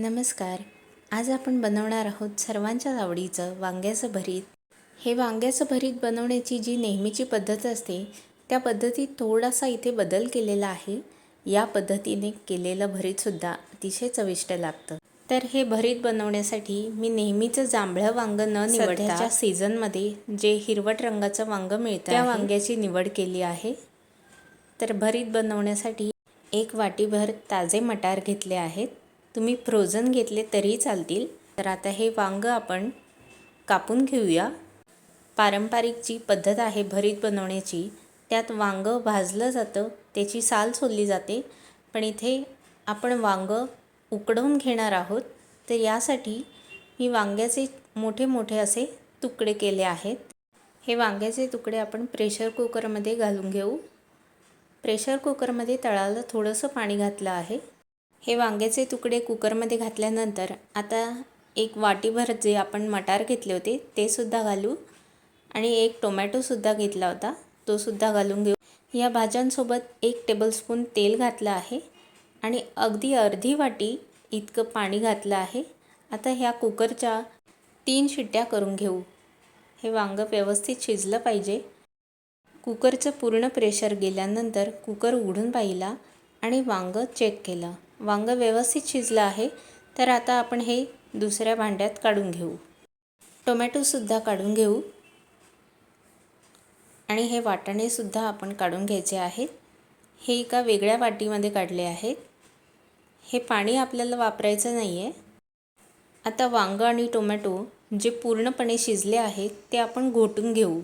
नमस्कार. आज आपण बनवणार आहोत सर्वांच्याच आवडीचं वांग्याचं भरीत. हे वांग्याचं भरीत बनवण्याची जी नेहमीची पद्धत असते त्या पद्धतीत थोडासा इथे बदल केलेला आहे. या पद्धतीने केलेलं भरीतसुद्धा अतिशय चविष्ट लागतं. तर हे भरीत बनवण्यासाठी मी नेहमीचं जांभळं वांगं न निवडण्याच्या सीझनमध्ये जे हिरवट रंगाचं वांगं मिळतं त्या वांग्याची निवड केली आहे. तर भरीत बनवण्यासाठी एक वाटीभर ताजे मटार घेतले आहेत. तुम्ही फ्रोझन घेतले तरीही चालतील. तर आता हे वांगं आपण कापून घेऊया. पारंपरिक जी पद्धत आहे भरीत बनवण्याची त्यात वांगं भाजलं जातं त्याची साल सोलली जाते. पण इथे आपण वांगं उकडवून घेणार आहोत. तर यासाठी मी वांग्याचे मोठे मोठे असे तुकडे केले आहेत. हे वांग्याचे तुकडे आपण प्रेशर कुकरमध्ये घालून घेऊ. प्रेशर कुकरमध्ये तळाला थोडंसं पाणी घातलं आहे. हे वांग्याचे तुकडे कुकरमध्ये घातल्यानंतर आता एक वाटीभर जे आपण मटार घेतले होते ते सुद्धा घालू. आणि एक टोमॅटोसुद्धा घेतला होता तो सुद्धा घालून घेऊ. या भाज्यांसोबत एक टेबलस्पून तेल घातलं आहे आणि अगदी अर्धी वाटी इतकं पाणी घातलं आहे. आता ह्या कुकरच्या तीन शिट्ट्या करून घेऊ. हे वांगं व्यवस्थित शिजलं पाहिजे. कुकरचं पूर्ण प्रेशर गेल्यानंतर कुकर उघडून पाहिला आणि वांगं चेक केलं. वांगं व्यवस्थित शिजलं आहे तर आता आपण हे दुसऱ्या भांड्यात काढून घेऊ. टोमॅटोसुद्धा काढून घेऊ. आणि हे वाटाणेसुद्धा आपण काढून घ्यायचे आहेत. हे एका वेगळ्या वाटीमध्ये काढले आहेत. हे पाणी आपल्याला वापरायचं नाही आहे आता वांगं आणि टोमॅटो जे पूर्णपणे शिजले आहेत ते आपण घोटून घेऊ.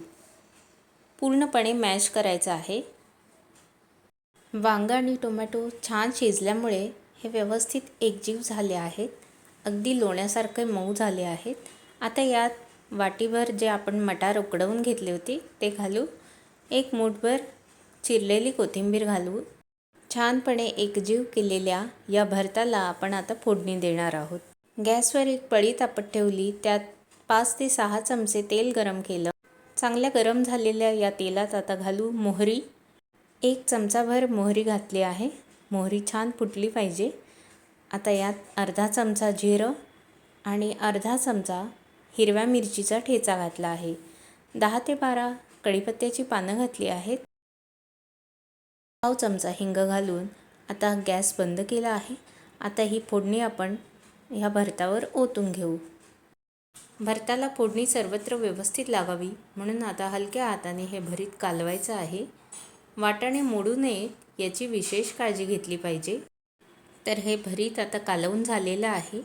पूर्णपणे मॅश करायचं आहे. वांगं आणि टोमॅटो छान शिजल्यामुळे हे व्यवस्थित एकजीव झाले आहेत. अगदी लोण्यासारखे मऊ झाले आहेत. आता यात वाटीभर जे आपण मटार उकडवून घेतले होते ते घालू एक मूठभर चिरलेली कोथिंबीर घालू छानपणे एकजीव केलेल्या या भरताला आपण आता फोडणी देणार आहोत. गॅसवर एक पळी तापत ठेवली त्यात पाच ते सहा चमचे तेल गरम केलं. चांगल्या गरम झालेल्या या तेलात आता घालू मोहरी. एक चमचाभर मोहरी घातली आहे. मोहरी छान फुटली पाहिजे. आता यात अर्धा चमचा जिरं आणि अर्धा चमचा हिरव्या मिरचीचा ठेचा घातला आहे. दहा ते बारा कढीपत्त्याची पानं घातली आहेत. पाव चमचा हिंग घालून आता गॅस बंद केला आहे. आता ही फोडणी आपण ह्या भरतावर ओतून घेऊ. भरताला फोडणी सर्वत्र व्यवस्थित लागावी म्हणून आता हलक्या हाताने हे भरीत कालवायचं आहे. वाटाणे मोडू नये याची विशेष काळजी घेतली पाहिजे. तर हे भरीत आता कालवून झालेलं आहे.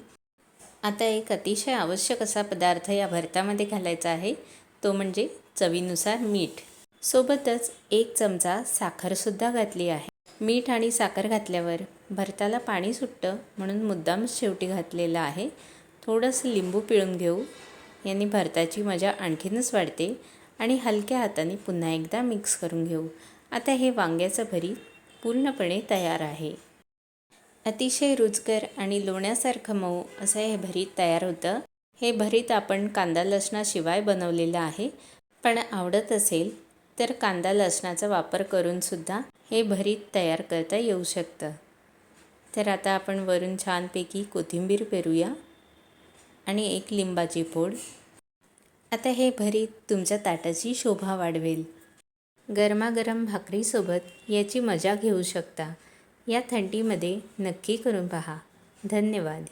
आता एक अतिशय आवश्यक असा पदार्थ या भरतामध्ये घालायचा आहे. तो म्हणजे चवीनुसार मीठ. सोबतच एक चमचा साखरसुद्धा घातली आहे. मीठ आणि साखर घातल्यावर भरताला पाणी सुटतं म्हणून मुद्दाम शेवटी घातलेलं आहे. थोडंसं लिंबू पिळून घेऊ. यांनी भरताची मजा आणखीनच वाढते. आणि हलक्या हाताने पुन्हा एकदा मिक्स करून घेऊ. आता हे वांग्याचं भरीत पूर्णपणे तयार आहे. अतिशय रुचकर आणि लोण्यासारखं मऊ असं हे भरीत तयार होतं. हे भरीत आपण कांदा लसणाशिवाय बनवलेलं आहे. पण आवडत असेल तर कांदा लसणाचा वापर करूनसुद्धा हे भरीत तयार करता येऊ शकतं. तर आता आपण वरून छानपैकी कोथिंबीर पेरूया आणि एक लिंबाची फोड. आता हे भरीत तुमच्या ताटाची शोभा वाढवेल. गरमागरम भाकरीसोबत याची मजा घेऊ शकता. या थंडीमध्ये नक्की करून पहा. धन्यवाद.